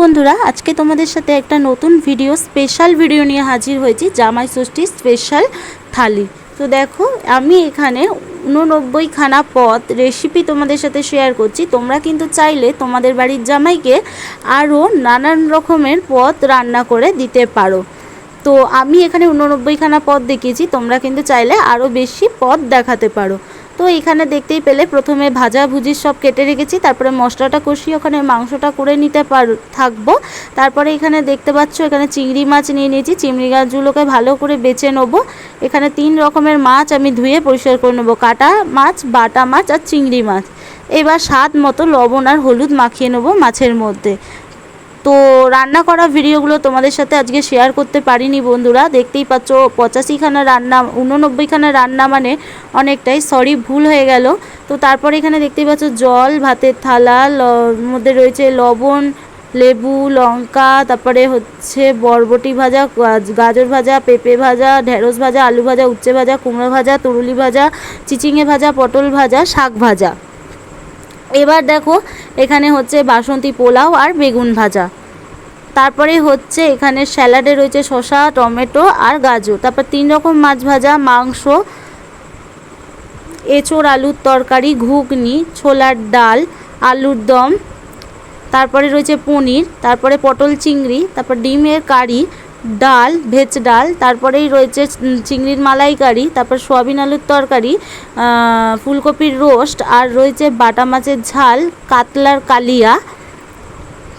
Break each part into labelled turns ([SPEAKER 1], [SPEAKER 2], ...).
[SPEAKER 1] বন্ধুরা, আজকে তোমাদের সাথে একটা নতুন ভিডিও স্পেশাল ভিডিও নিয়ে হাজির হয়েছি, জামাই ষষ্ঠী স্পেশাল থালি। তো দেখো, আমি এখানে উননব্বইখানা পদ রেসিপি তোমাদের সাথে শেয়ার করছি। তোমরা কিন্তু চাইলে তোমাদের বাড়ির জামাইকে আরও নানান রকমের পদ রান্না করে দিতে পারো। তো আমি এখানে উননব্বইখানা পদ দেখিয়েছি, তোমরা কিন্তু চাইলে আরও বেশি পদ দেখাতে পারো। তো এখানে দেখতেই পেলে প্রথমে ভাজা ভুজি সব কেটে রেখেছি, তারপরে মশলাটা কষিয়ে ওখানে মাংসটা করে নিতে পার, থাকব। তারপরে এখানে দেখতে পাচ্ছ এখানে চিংড়ি মাছ নিয়ে নিয়েছি, চিংড়ি মাছগুলোকে ভালো করে বেছে নেব। এখানে তিন রকমের মাছ আমি ধুয়ে পরিষ্কার করে নেব, কাটা মাছ, বাটা মাছ আর চিংড়ি মাছ। এবার স্বাদ মতো লবণ আর হলুদ মাখিয়ে নেব মাছের মধ্যে। তো রান্না করা ভিডিওগুলো তোমাদের সাথে আজকে শেয়ার করতে পারিনি বন্ধুরা। দেখতেই পাচ্ছ, পঁচাশিখানা রান্না, উননব্বইখানা রান্না মানে অনেকটাই সরি ভুল হয়ে গেল। তো তারপরে এখানে দেখতেই পাচ্ছ, জল, ভাতের থালা মধ্যে রয়েছে লবণ, লেবু, লঙ্কা, তারপরে হচ্ছে বরবটি ভাজা গাজর ভাজা, পেঁপে ভাজা, ঢেঁড়স ভাজা, আলু ভাজা, উচ্ছে ভাজা, কুমড়ো ভাজা, তরুলি ভাজা, চিচিঙে ভাজা, পটল ভাজা, শাক ভাজা। এবার দেখো, এখানে হচ্ছে বাসন্তী পোলাও আর বেগুন ভাজা। তারপরে হচ্ছে এখানে স্যালাডে রয়েছে শসা, টমেটো আর গাজর। তারপর তিন রকম মাছ ভাজা, মাংস, এঁচোড়, আলুর তরকারি, ঘুগনি, ছোলার ডাল, আলুর দম। তারপরে রয়েছে পনির, তারপরে পটল চিংড়ি, তারপর ডিমের কারি ডাল, ভেজ ডাল, তারপরেই রয়েছে চিংড়ির মালাইকারি, তারপর সোয়াবিন আলুর তরকারি ফুলকপির রোস্ট, আর রয়েছে বাটা মাছের ঝাল, কাতলার কালিয়া,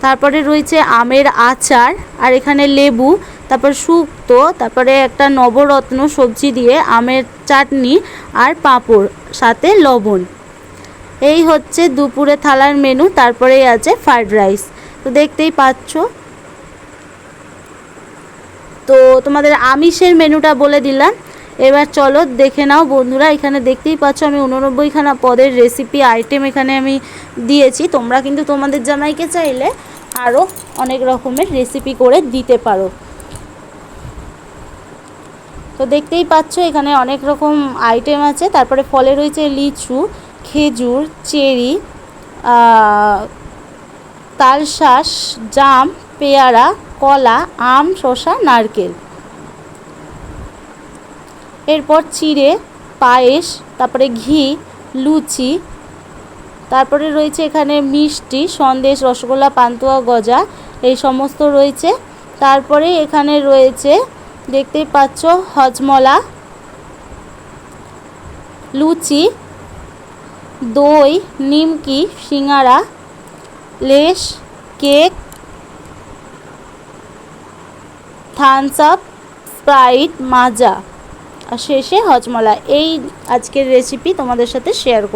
[SPEAKER 1] তারপরে রয়েছে আমের আচার, আর এখানে লেবু, তারপর শুক্তো তারপরে একটা নবরত্ন সবজি দিয়ে আমের চাটনি আর পাঁপড়, সাথে লবণ। এই হচ্ছে দুপুরে থালার মেনু তারপরেই আছে ফ্রাইড রাইস তো দেখতেই পাচ্ছ তো তোমাদের আমিষের মেনুটা বলে দিলাম। এবার চলো দেখে নাও বন্ধুরা, এখানে দেখতেই পাচ্ছ আমি উননব্বইখানা পদের রেসিপি আইটেম এখানে আমি দিয়েছি। তোমরা কিন্তু তোমাদের জামাইকে চাইলে আরও অনেক রকমের রেসিপি করে দিতে পারো। তো দেখতেই পাচ্ছ এখানে অনেক রকম আইটেম আছে, তারপরে ফলে রয়েছে লিচু, খেজুর, চেরি তালশাঁস, জাম পেয়ারা, কলা, আম, শসা, নারকেল। এরপর চিড়ে, পায়েস, তারপরে ঘি, লুচি, তারপরে রয়েছে এখানে মিষ্টি, সন্দেশ, রসগোল্লা, পান্তুয়া, গজা, এই সমস্ত রয়েছে। তারপরে এখানে রয়েছে দেখতেই পাচ্ছ, হজমলা, লুচি, দই, নিমকি, সিঙ্গারা, Lays, cake Thums Up Sprite Maaza আর শেষে হজমলা। এই আজকের রেসিপি তোমাদের সাথে শেয়ার করি।